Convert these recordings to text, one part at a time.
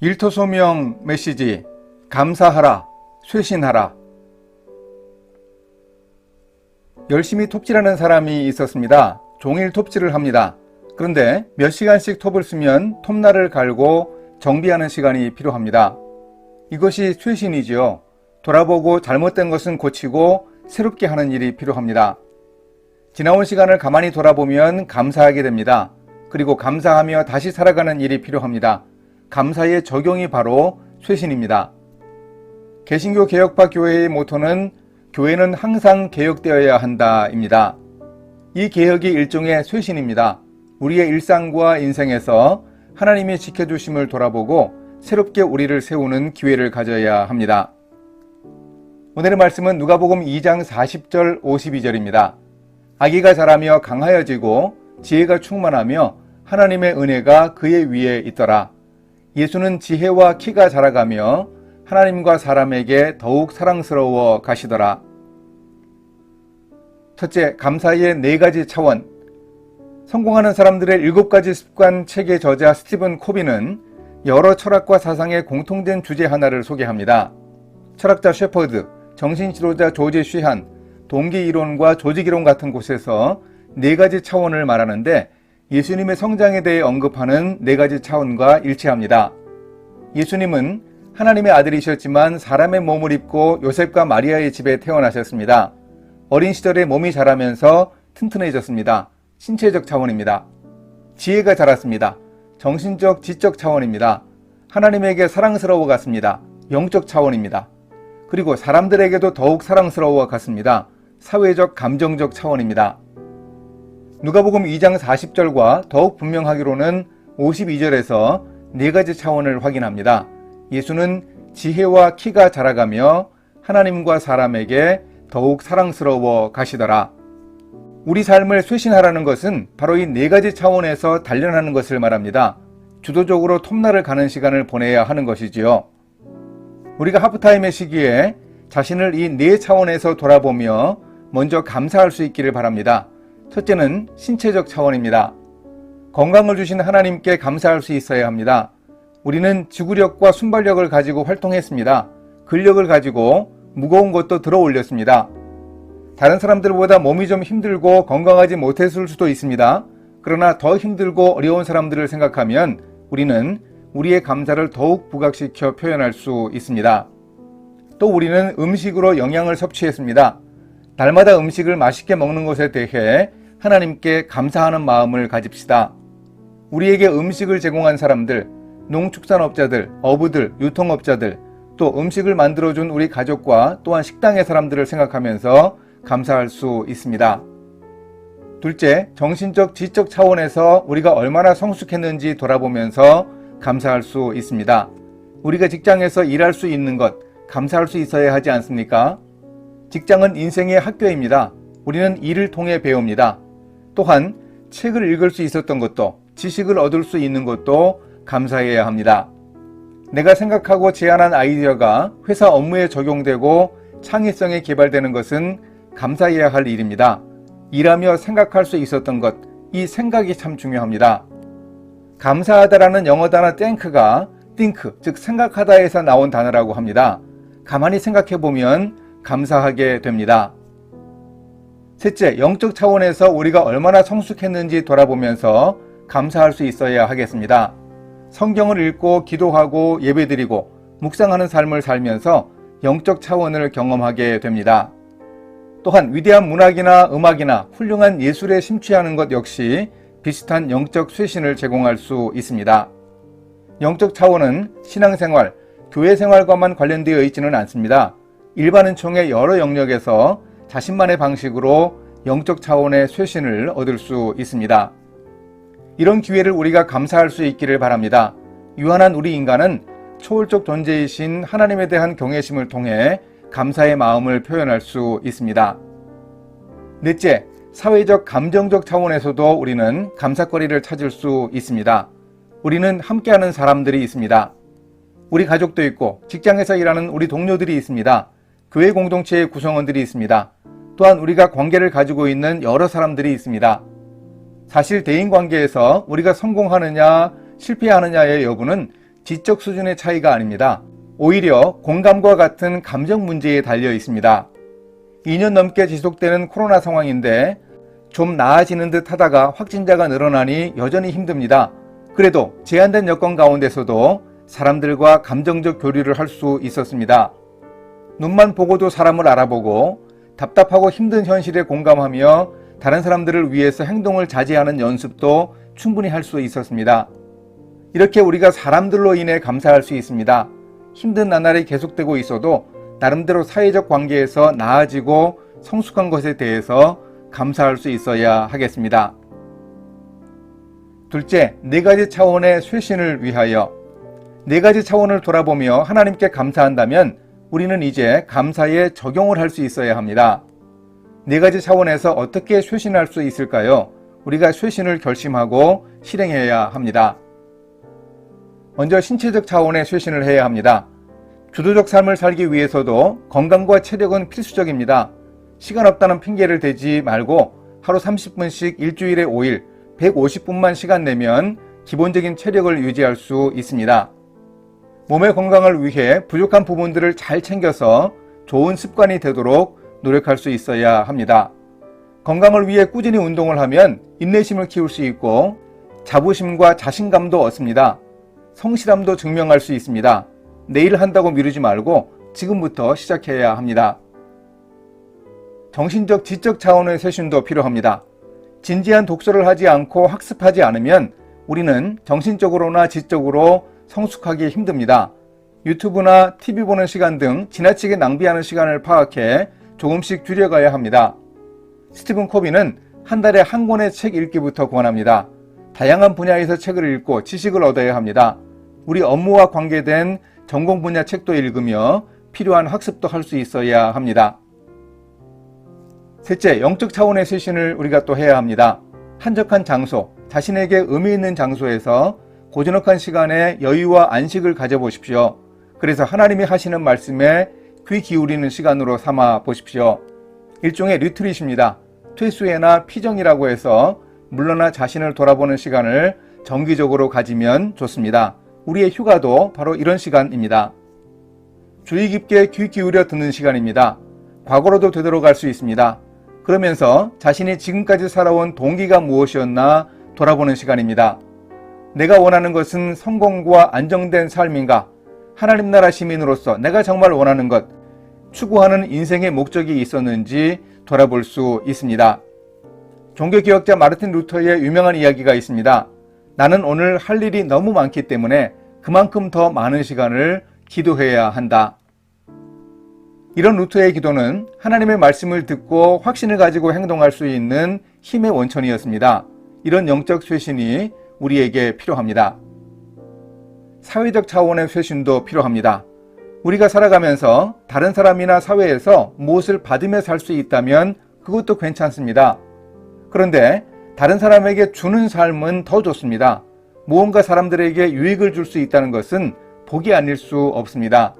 일터소명 메시지 감사하라 쇄신하라 열심히 톱질하는 사람이 있었습니다. 종일 톱질을 합니다. 그런데 몇 시간씩 톱을 쓰면 톱날을 갈고 정비하는 시간이 필요합니다. 이것이 쇄신이지요. 돌아보고 잘못된 것은 고치고 새롭게 하는 일이 필요합니다. 지나온 시간을 가만히 돌아보면 감사하게 됩니다. 그리고 감사하며 다시 살아가는 일이 필요합니다. 감사의 적용이 바로 쇄신입니다. 개신교 개혁파 교회의 모토는 교회는 항상 개혁되어야 한다입니다. 이 개혁이 일종의 쇄신입니다. 우리의 일상과 인생에서 하나님이 지켜주심을 돌아보고 새롭게 우리를 세우는 기회를 가져야 합니다. 오늘의 말씀은 누가복음 2장 40절 52절입니다. 아기가 자라며 강하여지고 지혜가 충만하며 하나님의 은혜가 그의 위에 있더라. 예수는 지혜와 키가 자라가며 하나님과 사람에게 더욱 사랑스러워 가시더라. 첫째, 감사의 네 가지 차원. 성공하는 사람들의 일곱 가지 습관 책의 저자 스티븐 코비는 여러 철학과 사상의 공통된 주제 하나를 소개합니다. 철학자 셰퍼드, 정신지도자 조지 쉬한, 동기 이론과 조직 이론 같은 곳에서 네 가지 차원을 말하는데 예수님의 성장에 대해 언급하는 네 가지 차원과 일치합니다. 예수님은 하나님의 아들이셨지만 사람의 몸을 입고 요셉과 마리아의 집에 태어나셨습니다. 어린 시절에 몸이 자라면서 튼튼해졌습니다. 신체적 차원입니다. 지혜가 자랐습니다. 정신적, 지적 차원입니다. 하나님에게 사랑스러워 갔습니다. 영적 차원입니다. 그리고 사람들에게도 더욱 사랑스러워 갔습니다. 사회적, 감정적 차원입니다. 누가복음 2장 40절과 더욱 분명하기로는 52절에서 네 가지 차원을 확인합니다. 예수는 지혜와 키가 자라가며 하나님과 사람에게 더욱 사랑스러워 가시더라. 우리 삶을 쇄신하라는 것은 바로 이 네 가지 차원에서 단련하는 것을 말합니다. 주도적으로 톱날을 가는 시간을 보내야 하는 것이지요. 우리가 하프타임의 시기에 자신을 이 네 차원에서 돌아보며 먼저 감사할 수 있기를 바랍니다. 첫째는 신체적 차원입니다. 건강을 주신 하나님께 감사할 수 있어야 합니다. 우리는 지구력과 순발력을 가지고 활동했습니다. 근력을 가지고 무거운 것도 들어 올렸습니다. 다른 사람들보다 몸이 좀 힘들고 건강하지 못했을 수도 있습니다. 그러나 더 힘들고 어려운 사람들을 생각하면 우리는 우리의 감사를 더욱 부각시켜 표현할 수 있습니다. 또 우리는 음식으로 영양을 섭취했습니다. 날마다 음식을 맛있게 먹는 것에 대해 하나님께 감사하는 마음을 가집시다. 우리에게 음식을 제공한 사람들, 농축산업자들, 어부들, 유통업자들, 또 음식을 만들어준 우리 가족과 또한 식당의 사람들을 생각하면서 감사할 수 있습니다. 둘째, 정신적, 지적 차원에서 우리가 얼마나 성숙했는지 돌아보면서 감사할 수 있습니다. 우리가 직장에서 일할 수 있는 것, 감사할 수 있어야 하지 않습니까? 직장은 인생의 학교입니다. 우리는 일을 통해 배웁니다. 또한 책을 읽을 수 있었던 것도, 지식을 얻을 수 있는 것도 감사해야 합니다. 내가 생각하고 제안한 아이디어가 회사 업무에 적용되고 창의성에 개발되는 것은 감사해야 할 일입니다. 일하며 생각할 수 있었던 것, 이 생각이 참 중요합니다. 감사하다라는 영어 단어 땡크가 think, 즉 생각하다에서 나온 단어라고 합니다. 가만히 생각해 보면 감사하게 됩니다. 셋째, 영적 차원에서 우리가 얼마나 성숙했는지 돌아보면서 감사할 수 있어야 하겠습니다. 성경을 읽고 기도하고 예배드리고 묵상하는 삶을 살면서 영적 차원을 경험하게 됩니다. 또한 위대한 문학이나 음악이나 훌륭한 예술에 심취하는 것 역시 비슷한 영적 쇄신을 제공할 수 있습니다. 영적 차원은 신앙생활, 교회 생활과만 관련되어 있지는 않습니다. 일반은총의 여러 영역에서 자신만의 방식으로 영적 차원의 쇄신을 얻을 수 있습니다. 이런 기회를 우리가 감사할 수 있기를 바랍니다. 유한한 우리 인간은 초월적 존재이신 하나님에 대한 경외심을 통해 감사의 마음을 표현할 수 있습니다. 넷째, 사회적 감정적 차원에서도 우리는 감사거리를 찾을 수 있습니다. 우리는 함께하는 사람들이 있습니다. 우리 가족도 있고 직장에서 일하는 우리 동료들이 있습니다. 교회 공동체의 구성원들이 있습니다. 또한 우리가 관계를 가지고 있는 여러 사람들이 있습니다. 사실 대인 관계에서 우리가 성공하느냐 실패하느냐의 여부는 지적 수준의 차이가 아닙니다. 오히려 공감과 같은 감정 문제에 달려 있습니다. 2년 넘게 지속되는 코로나 상황인데 좀 나아지는 듯 하다가 확진자가 늘어나니 여전히 힘듭니다. 그래도 제한된 여건 가운데서도 사람들과 감정적 교류를 할 수 있었습니다. 눈만 보고도 사람을 알아보고 답답하고 힘든 현실에 공감하며 다른 사람들을 위해서 행동을 자제하는 연습도 충분히 할 수 있었습니다. 이렇게 우리가 사람들로 인해 감사할 수 있습니다. 힘든 나날이 계속되고 있어도 나름대로 사회적 관계에서 나아지고 성숙한 것에 대해서 감사할 수 있어야 하겠습니다. 둘째, 네 가지 차원의 쇄신을 위하여 네 가지 차원을 돌아보며 하나님께 감사한다면 우리는 이제 감사에 적용을 할 수 있어야 합니다. 네 가지 차원에서 어떻게 쇄신할 수 있을까요? 우리가 쇄신을 결심하고 실행해야 합니다. 먼저 신체적 차원의 쇄신을 해야 합니다. 주도적 삶을 살기 위해서도 건강과 체력은 필수적입니다. 시간 없다는 핑계를 대지 말고 하루 30분씩 일주일에 5일 150분만 시간 내면 기본적인 체력을 유지할 수 있습니다. 몸의 건강을 위해 부족한 부분들을 잘 챙겨서 좋은 습관이 되도록 노력할 수 있어야 합니다. 건강을 위해 꾸준히 운동을 하면 인내심을 키울 수 있고 자부심과 자신감도 얻습니다. 성실함도 증명할 수 있습니다. 내일 한다고 미루지 말고 지금부터 시작해야 합니다. 정신적 지적 차원의 쇄신도 필요합니다. 진지한 독서를 하지 않고 학습하지 않으면 우리는 정신적으로나 지적으로 성숙하기 힘듭니다. 유튜브나 TV 보는 시간 등 지나치게 낭비하는 시간을 파악해 조금씩 줄여가야 합니다. 스티븐 코비는 한 달에 한 권의 책 읽기부터 권합니다. 다양한 분야에서 책을 읽고 지식을 얻어야 합니다. 우리 업무와 관계된 전공 분야 책도 읽으며 필요한 학습도 할 수 있어야 합니다. 셋째, 영적 차원의 쇄신을 우리가 또 해야 합니다. 한적한 장소, 자신에게 의미 있는 장소에서 고즈넉한 시간에 여유와 안식을 가져보십시오. 그래서 하나님이 하시는 말씀에 귀 기울이는 시간으로 삼아 보십시오. 일종의 리트릿입니다. 퇴수회나 피정이라고 해서 물러나 자신을 돌아보는 시간을 정기적으로 가지면 좋습니다. 우리의 휴가도 바로 이런 시간입니다. 주의 깊게 귀 기울여 듣는 시간입니다. 과거로도 되돌아갈 수 있습니다. 그러면서 자신이 지금까지 살아온 동기가 무엇이었나 돌아보는 시간입니다. 내가 원하는 것은 성공과 안정된 삶인가? 하나님 나라 시민으로서 내가 정말 원하는 것, 추구하는 인생의 목적이 있었는지 돌아볼 수 있습니다. 종교개혁자 마르틴 루터의 유명한 이야기가 있습니다. 나는 오늘 할 일이 너무 많기 때문에 그만큼 더 많은 시간을 기도해야 한다. 이런 루터의 기도는 하나님의 말씀을 듣고 확신을 가지고 행동할 수 있는 힘의 원천이었습니다. 이런 영적 쇄신이 우리에게 필요합니다. 사회적 차원의 쇄신도 필요합니다. 우리가 살아가면서 다른 사람이나 사회에서 무엇을 받으며 살 수 있다면 그것도 괜찮습니다. 그런데 다른 사람에게 주는 삶은 더 좋습니다. 무언가 사람들에게 유익을 줄 수 있다는 것은 복이 아닐 수 없습니다.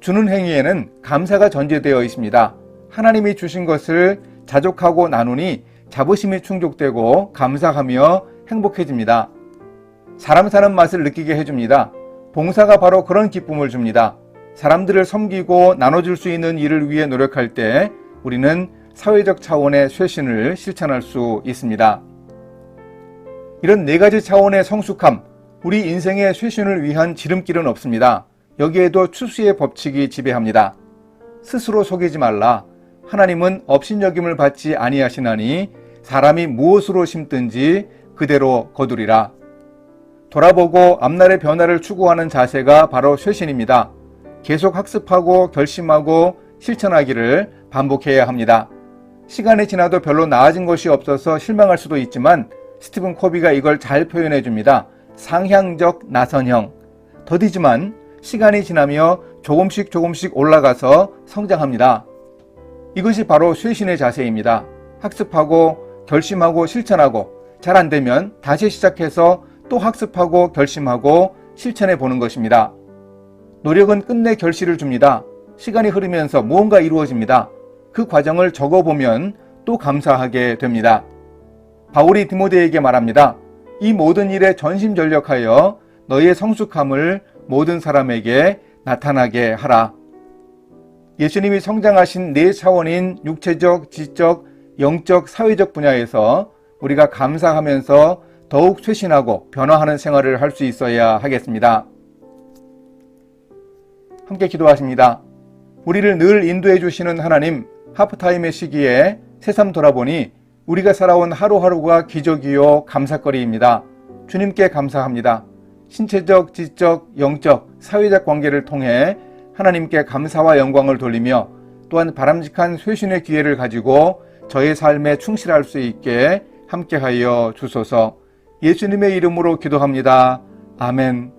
주는 행위에는 감사가 전제되어 있습니다. 하나님이 주신 것을 자족하고 나누니 자부심이 충족되고 감사하며 행복해집니다. 사람 사는 맛을 느끼게 해줍니다. 봉사가 바로 그런 기쁨을 줍니다. 사람들을 섬기고 나눠줄 수 있는 일을 위해 노력할 때 우리는 사회적 차원의 쇄신을 실천할 수 있습니다. 이런 네 가지 차원의 성숙함, 우리 인생의 쇄신을 위한 지름길은 없습니다. 여기에도 추수의 법칙이 지배합니다. 스스로 속이지 말라. 하나님은 업신여김을 받지 아니하시나니 사람이 무엇으로 심든지 그대로 거두리라. 돌아보고 앞날의 변화를 추구하는 자세가 바로 쇄신입니다. 계속 학습하고 결심하고 실천하기를 반복해야 합니다. 시간이 지나도 별로 나아진 것이 없어서 실망할 수도 있지만 스티븐 코비가 이걸 잘 표현해 줍니다. 상향적 나선형. 더디지만 시간이 지나며 조금씩 조금씩 올라가서 성장합니다. 이것이 바로 쇄신의 자세입니다. 학습하고 결심하고 실천하고 잘 안 되면 다시 시작해서 또 학습하고 결심하고 실천해 보는 것입니다. 노력은 끝내 결실을 줍니다. 시간이 흐르면서 무언가 이루어집니다. 그 과정을 적어보면 또 감사하게 됩니다. 바울이 디모데에게 말합니다. 이 모든 일에 전심전력하여 너희의 성숙함을 모든 사람에게 나타나게 하라. 예수님이 성장하신 네 차원인 육체적, 지적, 영적, 사회적 분야에서 우리가 감사하면서 더욱 쇄신하고 변화하는 생활을 할 수 있어야 하겠습니다. 함께 기도하십니다. 우리를 늘 인도해 주시는 하나님, 하프타임의 시기에 새삼 돌아보니 우리가 살아온 하루하루가 기적이요 감사거리입니다. 주님께 감사합니다. 신체적, 지적, 영적, 사회적 관계를 통해 하나님께 감사와 영광을 돌리며 또한 바람직한 쇄신의 기회를 가지고 저의 삶에 충실할 수 있게 함께하여 주소서 예수님의 이름으로 기도합니다. 아멘.